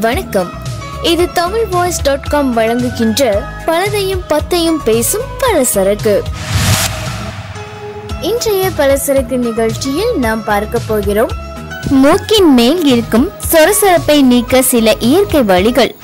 வணக்கம். இது Tamil voice dot com வழங்குகின்ற பலதையும் பத்தையும் பேசும் பலசரக்கு. இன்றைய பலசரக்கு நிகழ்ச்சியில் நாம் பார்க்க போகிறோம். மூக்கின் மேல் இருக்கும் சொரசொரப்பை நீக்க சில இயற்கை வழிகள்.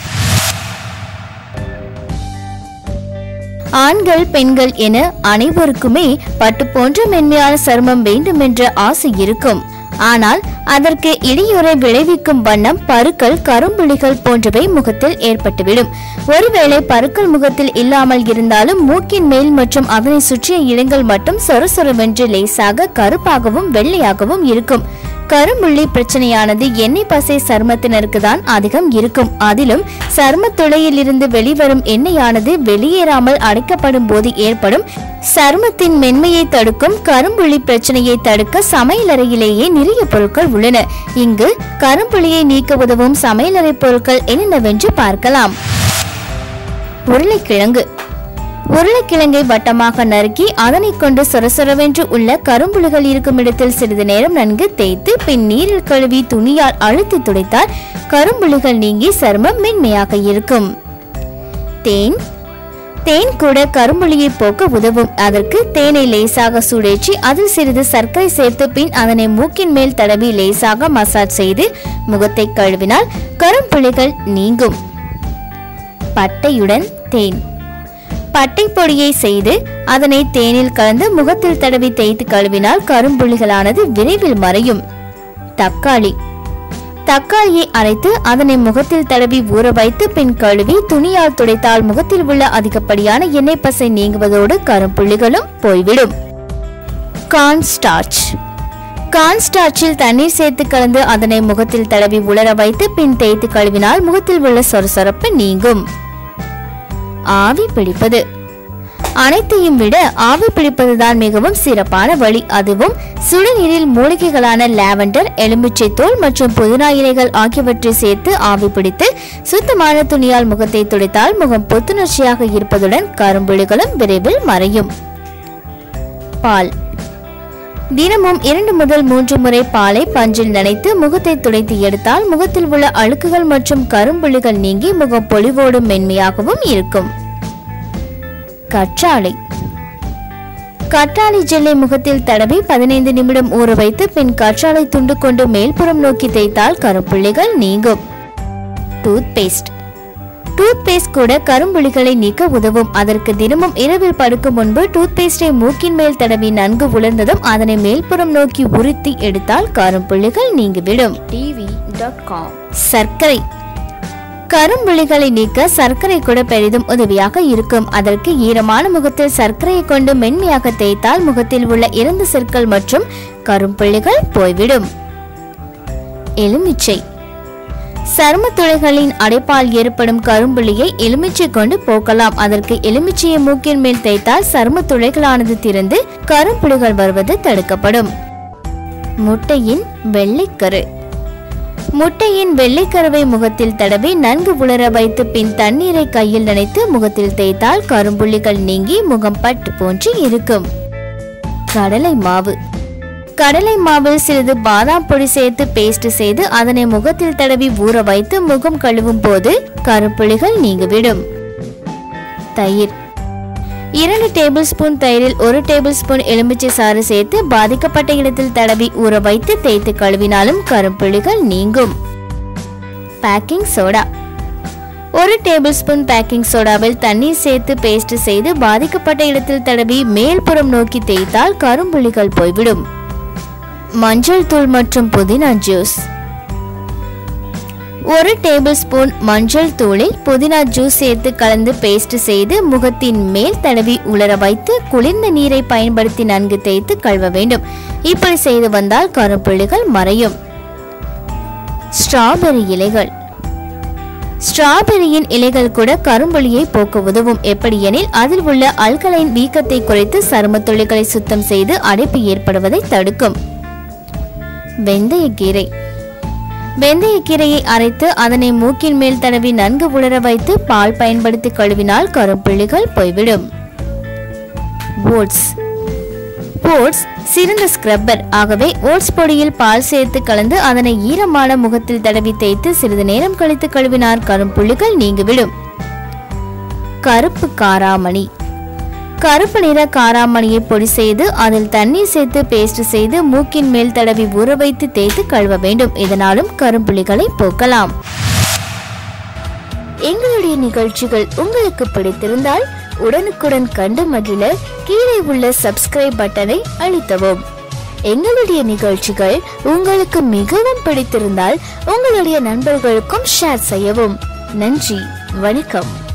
ஆண்கள் பெண்கள் என அனைவருக்குமே பட்டு போன்ற மென்மையான சருமம் வேண்டும் என்ற ஆசை இருக்கும். ஆனால் அதற்கு இடையூறை விளைவிக்கும் வண்ணம் பருக்கள் கரும்புள்ளிகள் போன்றவை முகத்தில் ஏற்பட்டுவிடும். ஒருவேளை பருக்கள் முகத்தில் இல்லாமல் இருந்தாலும் மூக்கின் மேல் மற்றும் அதனை சுற்றிய இடங்கள் மட்டும் சொரசொரவென்று லேசாக கருப்பாகவும் வெள்ளையாகவும் இருக்கும். கரும்புள்ளி பிரச்சனையானது எண்ணெய் பசை சருமத்தினருக்கு தான் அதிகம் இருக்கும். அதிலும் சரும துளையிலிருந்து வெளிவரும் எண்ணெயானது வெளியேறாமல் அடைக்கப்படும் போது ஏற்படும் சருமத்தின் மென்மையை தடுக்கும் கரும்புள்ளி பிரச்சனையை தடுக்க சமையலறையிலேயே நிறைய பொருட்கள் உள்ளன. இங்கு கரும்புள்ளியை நீக்க உதவும் சமையலறை பொருட்கள் என்னென்னவென்று பார்க்கலாம். உருளைக்கிழங்கு. உருளைக்கிழங்கை வட்டமாக நறுக்கி அதனை கொண்டு சொரசொரவென்று உள்ள கரும்புழுகள் இருக்கும் இடத்தில் சிறிது நேரம் நன்கு தேய்த்து பின் நீரில் கழுவி துணியால் அழுத்தி துடைத்தால் கரும்புழுகள் நீங்கி சருமம் மென்மையாக இருக்கும். தேன். தேன் கூட கரும்புளியை போக்க உதவும். அதற்கு தேனை லேசாக சூடேற்றி அதில் சிறிது சர்க்கரை சேர்த்து பின் அதனை மூக்கின் மேல் தடவி லேசாக மசாஜ் செய்து முகத்தை கழுவினால் கரும்புளிகள் நீங்கும். பட்டையுடன் தேன். பட்டை பொடியை செய்து அதனை தேனில் கலந்து முகத்தில் தடவி தேய்த்து கழுவினால் கரும்புள்ளிகளானது விரைவில் மறையும். தக்காளி. தக்காளியை அரைத்து அதனை முகத்தில் தடவி ஊற வைத்து பின் கழுவி துணியால் துடைத்தால் முகத்தில் உள்ள அதிகப்படியான எண்ணெய் பசை நீங்குவதோடு கரும்புள்ளிகளும் போய்விடும். Corn starch. கார்ன் ஸ்டார்ச்சில் தண்ணீர் சேர்த்து கலந்து அதனை முகத்தில் தடவி உலர வைத்து பின் தேய்த்து கழுவினால் முகத்தில் உள்ள சொரசொரப்பு நீங்கும். ஆவி பிடிப்பது. அனைத்தையும் விட ஆவி பிடிப்பதுதான் மிகவும் சிறப்பான வழி. அதுவும் சுடுநீரில் மூலிகைகளான லாவெண்டர் எலுமிச்சை தோல் மற்றும் புதினா இலைகள் ஆகியவற்றை சேர்த்து ஆவி பிடித்து சுத்தமான துணியால் முகத்தை துடைத்தால் முகம் புத்துணர்ச்சியாக இருப்பதுடன் கரும்புள்ளிகளும் விரைவில் மறையும். பால். தினமும் இரண்டு முதல் மூன்று முறை பாலை பஞ்சில் நனைத்து முகத்தை துடைத்து எடுத்தால் முகத்தில் உள்ள அழுக்குகள் மற்றும் கரும்புள்ளிகள் நீங்கி முகம் பொலிவோடும் மென்மையாகவும் இருக்கும். கற்றாழை. கற்றாழை ஜெல்லை முகத்தில் தடவி பதினைந்து நிமிடம் ஊற வைத்து பின் கற்றாழை துண்டு கொண்டு மேல்புறம் நோக்கி தேய்த்தால் கரும்புள்ளிகள் நீங்கும். டூத் பேஸ்ட் டூத் பேஸ்ட் கூட கரும்புள்ளிகளை நீக்க உதவும். அதற்கு தினமும் இரவில் படுக்கும் முன்பு டூத் பேஸ்டை மூக்கின் மேல் தடவி நன்கு உலர்ந்ததும் அதனை மேல்புறம் நோக்கி உருத்தி எடுத்தால் கரும்புள்ளிகள் நீங்கிவிடும். டிவி டாட் காம் சர்க்கரை. கரும்புள்ளிகளை நீக்க சர்க்கரை கூட பெரிதும் உதவியாக இருக்கும். அதற்கு ஈரமான முகத்தில் சர்க்கரையை கொண்டு மென்மையாக தேய்த்தால் முகத்தில் உள்ள இறந்த செற்கள் மற்றும் கரும்புள்ளிகள் போய்விடும். எலுமிச்சை. சரும துளைகளின் அடைப்பால் ஏற்படும் கரும்புள்ளியை எலுமிச்சை கொண்டு போக்கலாம். அதற்கு எலுமிச்சையை மூக்கின் மேல் தேய்த்தால் சரும துளைகளானது திறந்து கரும்புள்ளிகள் வருவது தடுக்கப்படும். முட்டையின் வெள்ளைக்கரு. முட்டையின் வெள்ளைக்கருவை முகத்தில் தடவி நன்கு உலர வைத்து பின் தண்ணீரை கையில் நனைத்து முகத்தில் தேய்த்தால் கரும்புள்ளிகள் நீங்கி முகம் பட்டு போன்று இருக்கும். கடலை மாவு. கடலை மாவில் சிறிது பாதாம் பொடி சேர்த்து பேஸ்ட் செய்து அதனை முகத்தில் தடவி ஊற வைத்து முகம் கழுவும் போது கருப்புள்ளிகள் நீங்கிவிடும். தயிர். இரண்டு டேபிள் ஸ்பூன் தயிரில் ஒரு டேபிள் ஸ்பூன் எலுமிச்சை சாறு சேர்த்து பாதிக்கப்பட்ட இடத்தில் தடவி ஊற வைத்து தேய்த்து கழுவினாலும் கரும்புள்ளிகள் நீங்கும். பேக்கிங் சோடா ஒரு டேபிள் ஸ்பூன் பேக்கிங் சோடாவில் தண்ணீர் சேர்த்து பேஸ்ட் செய்து பாதிக்கப்பட்ட இடத்தில் தடவி மேல்புறம் நோக்கி தேய்த்தால் கரும்புள்ளிகள் போய்விடும். மஞ்சள் தூள் மற்றும் புதினா ஜூஸ். ஒரு டேபிள் ஸ்பூன் மஞ்சள் தூளில் புதினா ஜூஸ் சேர்த்து கலந்து பேஸ்ட் செய்து முகத்தின் மேல் தடவி உலர வைத்து குளிர்ந்த நீரை பயன்படுத்தி நன்கு தேய்த்து கழுவ வேண்டும். இப்படி செய்து வந்தால் கரும்புள்ளிகள் மறையும். ஸ்ட்ராபெரி இலைகள். ஸ்ட்ராபெரியின் இலைகள் கூட கரும்புலியை போக்க உதவும். எப்படியெனில் அதில் உள்ள அல்கலைன் வீக்கத்தை குறைத்து சரும துளிகளை சுத்தம் செய்து அடைப்பு ஏற்படுவதை தடுக்கும். வெந்தயக்கீரை வெந்தயக்கீரையை அரைத்து அதனை மூக்கின் மேல் தடவி நன்கு உலர வைத்து பால் பயன்படுத்தி கழுவினால் கரும்புள்ளிகள் போய்விடும். ஓட்ஸ். ஓட்ஸ் சிறந்த ஸ்க்ரப்பர். ஆகவே ஓட்ஸ் பொடியில் பால் சேர்த்து கலந்து அதனை ஈரமான முகத்தில் தடவி தேய்த்து சிறிது நேரம் கழித்து கழுவினார் கரும்புள்ளிகள் நீங்கிவிடும். கருப்பு காராமணி. கருப்பு நிற காராமணியை பொடி செய்து அதில் தண்ணீர் சேர்த்து பேஸ்ட் செய்து மூக்கின் மேல் தடவி ஊற வைத்து தேய்த்து கழுவ வேண்டும். இதனாலும் கரும்புள்ளிகளை போக்கலாம். எங்களுடைய நிகழ்ச்சிகள் உங்களுக்கு பிடித்திருந்தால் உடனுக்குடன் கண்டு மகிழ கீழே உள்ள சப்ஸ்கிரைப் பட்டனை அழுத்தவும். எங்களுடைய நிகழ்ச்சிகள் உங்களுக்கு மிகவும் பிடித்திருந்தால் உங்களுடைய நண்பர்களுக்கும் ஷேர் செய்யவும். நன்றி வணக்கம்.